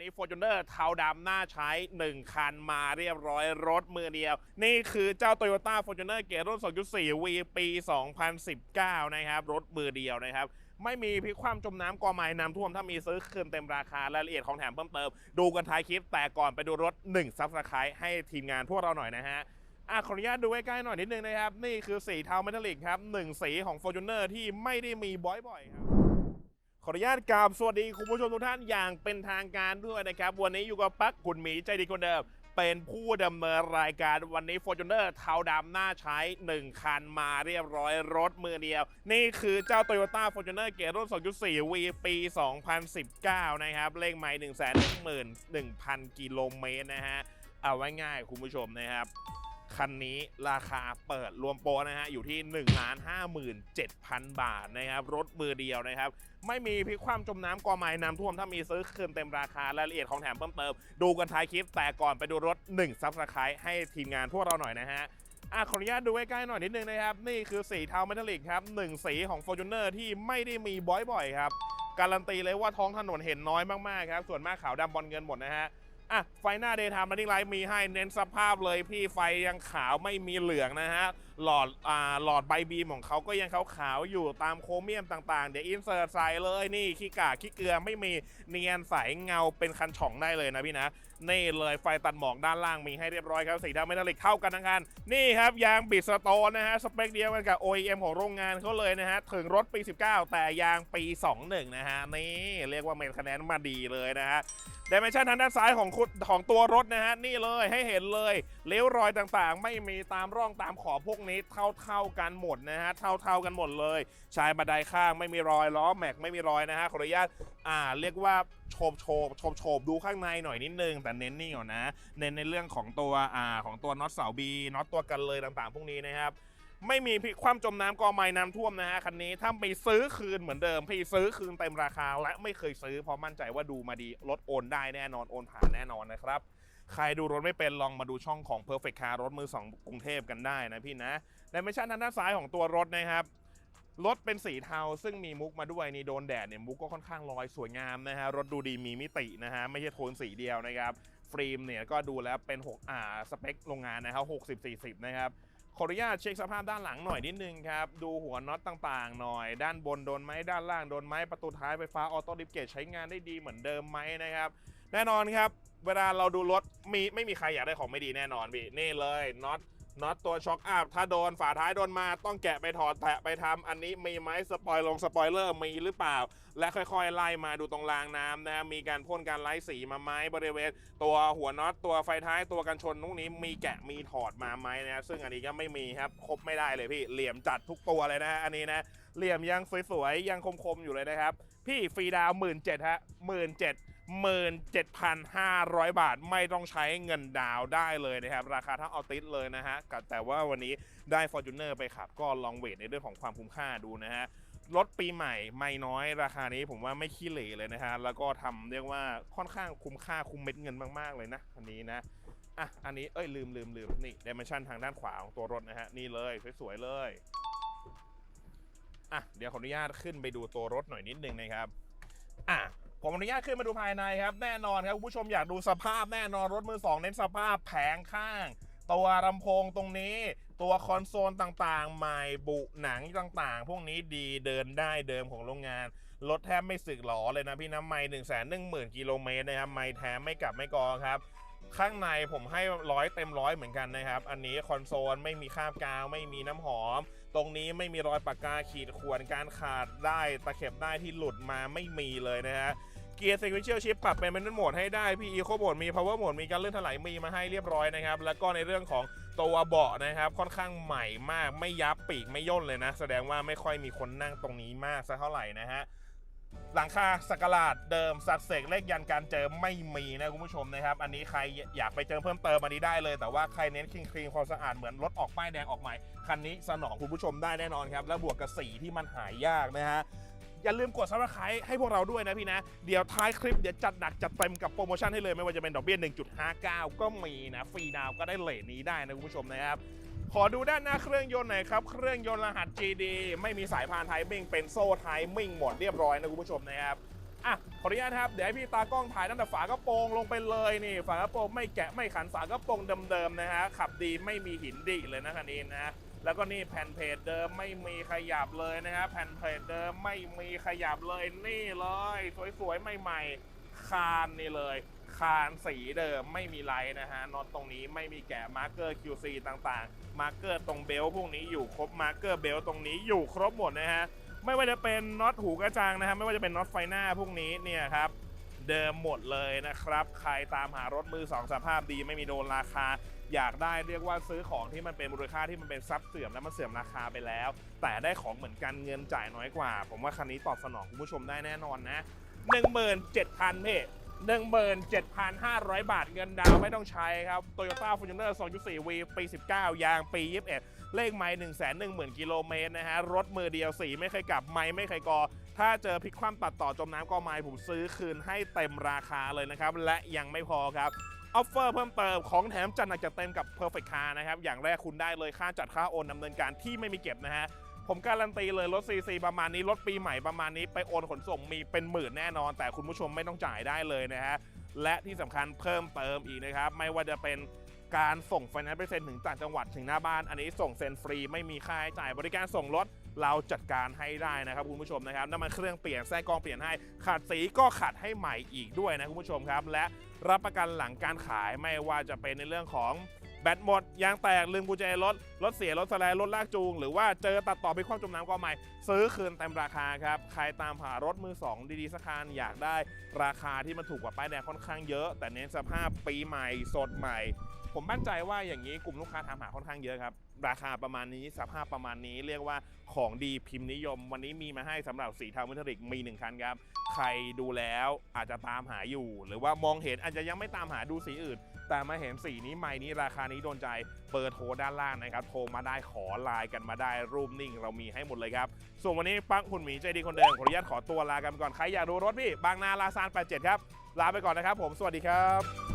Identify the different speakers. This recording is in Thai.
Speaker 1: นี้ Fortuner เทาดำหน้าใช้ 1 คันมาเรียบร้อยรถมือเดียว นี่คือเจ้า Toyota Fortuner เกียร์รุ่น 2.4 V ปี 2019 นะครับ รถมือเดียวนะครับ ไม่มีพิความจมน้ำกอไม้น้ำท่วม ถ้ามีซื้อคืนเต็มราคารายละเอียดของแถมเพิ่มเติม ดูกันท้ายคลิป แต่ก่อนไปดูรถ1ซับสไครต์ให้ทีมงานพวกเราหน่อยนะฮะอะขออนุญาตดูใกล้ๆหน่อยนิดนึงนะครับ นี่คือสีเทาเมทัลลิกครับหนึ่งสีของ Fortuner ที่ไม่ได้มีบ่อยๆครับ ออนุญาตกราบสวัสดีคุณผู้ชมทุกท่านอย่างเป็นทางการด้วยนะครับ วันนี้อยู่กับปักคุณหมีใจดีคนเดิม เป็นผู้ดำเนินรายการวันนี้ Fortuner เทาดำหน้าใช้ 1 คันมาเรียบร้อยรถมือเดียว นี่คือเจ้า Toyota Fortuner เกียร์รุ่น 2.4 V ปี 2019 นะครับ เลขไมล์111,000 กิโลเมตรนะฮะ เอาไว้ง่ายคุณผู้ชมนะครับ คันนี้ราคาเปิดรวมโปรนะฮะอยู่ที่1 5 7 0 0 0 บาทนะครับ รถมือเดียวนะครับ ไม่มีพลิกความจมน้ำกอไม้น้ำท่วม ถ้ามีซื้อคืนเต็มราคารายละเอียดของแถมเพิ่มเติม ดูกันท้ายคลิป แต่ก่อนไปดูรถ1ซับสไครต์ให้ทีมงานพวกเราหน่อยนะฮะอะขออนุญาตดูใกล้ๆหน่อยนิดนึงนะครับ นี่คือสีเทาเมทัลลิกครับหนึ่งสีของ Fortuner ที่ไม่ได้มีบ่อยๆครับ การันตีเลยว่าท้องถนนเห็นน้อยมากๆครับส่วนมากขาวดำบอลเงินหมดนะฮะ อะไฟหน้าเดย์ไทม์ r ัน n ิ n งไลท์มีให้เน้นสภาพเลยพี่ไฟยังขาวไม่มีเหลืองนะฮะ หลอดอ่าหลอดใบบีมของเขาก็ยังขาวๆอยู่ตามโครเมียมต่างๆ เดี๋ยวอินเสิร์ตใส่เลยนี่ขี้กาขี้เกลือไม่มีเนียนใสเงาเป็นคันช่องได้เลยนะพี่นะนี่เลยไฟตัดหมอกด้านล่างมีให้เรียบร้อยครับสีดำเมทัลลิกเท่ากันทั้งคันนี่ครับยางบิดสโตนนะฮะสเปคเดียวกันกับ OEM ของโรงงานเขาเลยนะฮะถึงรถปี 19 แต่ยางปี 21 นะฮะนี่เรียกว่าเมนคะแนนมาดีเลยนะฮะ d ด m ม n ชันทางด้านซ้ายของคุณของตัวรถนะฮะนี่เลยให้เห็นเลยเลี้ยวรอยต่างๆ ไม่มีตามร่องตามขอบพวกนี้เท่าๆกันหมดนะฮะเท่าๆกันหมดเลยชายบันไดข้างไม่มีรอยล้อแม็กไม่มีรอยนะฮะขออนุญาตอ่าเรียกว่าโฉบโฉบโฉบโฉบดูข้างในหน่อยนิดนึง แต่เน้นนี่ก่อนนะเน้นในเรื่องของตัวอ่าของตัวน็อตเสาบีน็อตตัวกันเลยต่างๆ พวกนี้นะครับไม่มีพิความจมน้ำกอไม้น้ำท่วมนะฮะคันนี้ถ้าไปซื้อคืนเหมือนเดิมพี่ซื้อคืนเต็มราคาและไม่เคยซื้อเพราะมั่นใจว่าดูมาดีรถโอนได้แน่นอนโอนผ่านแน่นอนนะครับ ใครดูรถไม่เป็นลองมาดูช่องของ Perfect Car รถมือ 2 กรุงเทพกันได้นะพี่นะในไม่ใช่ทางด้านซ้ายของตัวรถนะครับรถเป็นสีเทาซึ่งมีมุกมาด้วยนี่โดนแดดเนี่ยมุกก็ค่อนข้างลอยสวยงามนะฮะรถดูดีมีมิตินะฮะไม่ใช่โทนสีเดียวนะครับฟิล์มเนี่ยก็ดูแล้วเป็น6อ่าสเปคโรงงานนะครับ 60 40 นะครับขออนุญาตเช็คสภาพด้านหลังหน่อยนิดนึงครับ ดูหัวน็อตต่างๆ หน่อย ด้านบนโดนไหมด้านล่างโดนไหมประตูท้ายไฟฟ้าออโต้ดิฟเกตใช้งานได้ดีเหมือนเดิมไหมนะครับ แน่นอนครับ เวลาเราดูรถมีไม่มีใครอยากได้ของไม่ดีแน่นอนพี่นี่เลยน็อตน็อตตัวช็อคอัพถ้าโดนฝาท้ายโดนมาต้องแกะไปถอดแตะไปทำอันนี้มีไหมสปอยลงสปอยเลอร์มีหรือเปล่า และค่อยๆ ไล่มาดูตรงรางน้ำนะมีการพ่นการไล่สีมาไหมบริเวณ ตัวหัวน็อตตัวไฟท้ายตัวกันชนทุกนี้มีแกะมีถอดมาไหมนะซึ่งอันนี้ก็ไม่มีครับครบไม่ได้เลยพี่เหลี่ยมจัดทุกตัวเลยนะฮะอันนี้นะเหลี่ยมยังสวยๆยังคมๆอยู่เลยนะครับพี่ฟรีดาวหมื่นเจ็ดฮะหมื่นเจ็ด หมื่นเจ็ดพันห้าร้อยบาทไม่ต้องใช้เงินดาวได้เลยนะครับ ราคาเท่าเอาติสเลยนะฮะแต่ว่าวันนี้ได้ Fortuner ไปขับก็ลองเวทในเรื่องของความคุ้มค่าดูนะฮะรถปีใหม่ไม่น้อยราคานี้ผมว่าไม่ขี้เหร่เลยนะฮะแล้วก็ทำเรียกว่าค่อนข้างคุ้มค่าคุ้มเม็ดเงินมาก ๆ เลยนะอันนี้นะอะอันนี้เอ้ยลืมลืมลืมนี่ดิเมนชันทางด้านขวาของตัวรถนะฮะนี่เลยสวยๆเลยอะเดี๋ยวขออนุญาตขึ้นไปดูตัวรถหน่อยนิดนึงนะครับอะ ผมอนุญาตขึ้นมาดูภายในครับ แน่นอนครับคุณผู้ชมอยากดูสภาพแน่นอนรถมือสองเน้นสภาพแผงข้าง ตัวลำโพงตรงนี้ ตัวคอนโซลต่างๆ ใหม่บุหนังต่างๆ พวกนี้ดีเดินได้เดิมของโรงงานรถแทบไม่สึกหรอเลยนะพี่น้ำไม่หนึ่งแสนหนึ่งหมื่นกิโลเมตรนะครับไม่แท้ไม่กลับไม่กอครับ ข้างในผมให้ร้อยเต็มร้อยเหมือนกันนะครับ อันนี้คอนโซลไม่มีคราบกาว ไม่มีน้ำหอม ตรงนี้ไม่มีรอยปากกาขีดข่วนการขาดได้ตะเข็บได้ที่หลุดมาไม่มีเลยนะฮะเกียร์ sequential shift ปรับเป็น manual mode ให้ได้ พี่ eco mode มี power mode มีการเลื่อนถลายมีมาให้เรียบร้อยนะครับ แล้วก็ในเรื่องของตัวเบาะนะครับ ค่อนข้างใหม่มากไม่ยับปีกไม่ย่นเลยนะ แสดงว่าไม่ค่อยมีคนนั่งตรงนี้มากสักเท่าไหร่นะฮะ หลังคาสกหลาดเดิมสัดเสกเลขยันการเจอไม่มีนะคุณผู้ชมนะครับ อันนี้ใครอยากไปเจอเพิ่มเติมอันนี้ได้เลย แต่ว่าใครเน้นคลีนคลีนความสะอาดเหมือนรถออกป้ายแดงออกใหม่คันนี้สนองคุณผู้ชมได้แน่นอนครับ แล้วบวกกับสีที่มันหายยากนะฮะอย่าลืมกดซับสไครต์ให้พวกเราด้วยนะพี่นะ เดี๋ยวท้ายคลิปเดี๋ยวจัดหนักจัดเต็มกับโปรโมชั่นให้เลยไม่ว่าจะเป็นดอกเบี้ย 1.59 ก็มีนะ ฟรีดาวก็ได้เลทนี้ได้นะคุณผู้ชมนะครับ ขอดูด้านหน้าเครื่องยนต์หน่อยครับ เครื่องยนต์รหัส GD ไม่มีสายพานไทมิ่งเป็นโซ่ไทมิ่งหมดเรียบร้อยนะคุณผู้ชมนะครับอะขออนุญาตครับ เดี๋ยวให้พี่ตากล้องถ่ายตั้งแต่ฝากระโปรงลงไปเลยนี่ ฝากระโปรงไม่แกะไม่ขันฝากระโปรงเดิมๆนะฮะขับดีไม่มีหินดิเลยนะคันนี้นะแล้วก็นี่แผ่นเพจเดิมไม่มีขยับเลยนะฮะแผ่นเพจเดิมไม่มีขยับเลยนี่เลย สวยๆใหม่ๆคานนี่เลย คานสีเดิมไม่มีไรนะฮะน็อตตรงนี้ไม่มีแกะมาร์เกอร์ QC ต่างๆ มาร์เกอร์ตรงเบลพวกนี้อยู่ครบมาร์เกอร์เบลตรงนี้อยู่ครบหมดนะฮะไม่ว่าจะเป็นน็อตหูกระจังนะครับไม่ว่าจะเป็นน็อตไฟหน้าพวกนี้เนี่ยครับเดิมหมดเลยนะครับ ใครตามหารถมือสองสภาพดีไม่มีโดนราคา อยากได้เรียกว่าซื้อของที่มันเป็นมูลค่าที่มันเป็นทรัพย์เสื่อมแล้วมันเสื่อมราคาไปแล้ว แต่ได้ของเหมือนกันเงินจ่ายน้อยกว่า ผมว่าคันนี้ตอบสนองคุณผู้ชมได้แน่นอนนะ 17,000เพ่ 17,500 บาทเงินดาวไม่ต้องใช้ครับ Toyota Fortuner 2.4 V ปี 19 ยางปี 21 เลขไมล์110,000 กิโลเมตรนะฮะ รถมือเดียวสีไม่เคยกลับ ไมล์ไม่เคยกอ ถ้าเจอพลิกคว่ำตัดต่อจมน้ำก็ไมล์ผมซื้อคืนให้เต็มราคาเลยนะครับ และยังไม่พอครับออฟเฟอร์เพิ่มเติมของแถมจัดหนักจัดเต็มกับ Perfect Car นะครับ อย่างแรกคุณได้เลยค่าจัดค่าโอนดำเนินการที่ไม่มีเก็บนะฮะ ผมการันตีเลยรถ CC ประมาณนี้ รถปีใหม่ประมาณนี้ไปโอนขนส่งมีเป็นหมื่นแน่นอน แต่คุณผู้ชมไม่ต้องจ่ายได้เลยนะฮะและที่สำคัญเพิ่มเติมอีกนะครับ ไม่ว่าจะเป็นการส่งไฟแนนซ์เปเซ็นถึงต่างจังหวัดถึงหน้าบ้าน อันนี้ส่งเซ็นฟรีไม่มีค่าใช้จ่ายบริการส่งรถเราจัดการให้ได้นะครับคุณผู้ชมนะครับน้ำมันเครื่องเปลี่ยนแส้กรองเปลี่ยนให้ขาดสีก็ขัดให้ใหม่อีกด้วยนะคุณผู้ชมครับ และรับประกันหลังการขายไม่ว่าจะเป็นในเรื่องของ แบตหมด ยางแตก ลืมกุญแจรถ รถเสีย รถสไลด์รถลากจูง หรือว่าเจอตัดต่อไปความจมน้ำก็ใหม่ ซื้อคืนเต็มราคาครับ ใครตามหารถมือ 2 ดีๆสักคันอยากได้ราคาที่มันถูกกว่าป้ายแดงค่อนข้างเยอะ แต่เน้นสภาพปีใหม่สดใหม่ ผมมั่นใจว่าอย่างนี้กลุ่มลูกค้าถามหาค่อนข้างเยอะครับ ราคาประมาณนี้สภาพประมาณนี้เรียกว่าของดีพิมพ์นิยม วันนี้มีมาให้สำหรับสีเทามิทริกมีหนึ่งคันครับ ใครดูแล้วอาจจะตามหาอยู่ หรือว่ามองเห็นอาจจะยังไม่ตามหาดูสีอื่น แต่มาเห็นสีนี้ใหม่นี้ราคานี้โดนใจเบอร์โทรด้านล่างนะครับ โทรมาได้ขอไลน์กันมาได้รูปนิ่ง เรามีให้หมดเลยครับ ส่วนวันนี้ปังคุณหมีใจดีคนเดิมขออนุญาตขอตัวลากันก่อนใครอยากดูรถพี่บางนาลาซาน87ครับลาไปก่อนนะครับ ผมสวัสดีครับ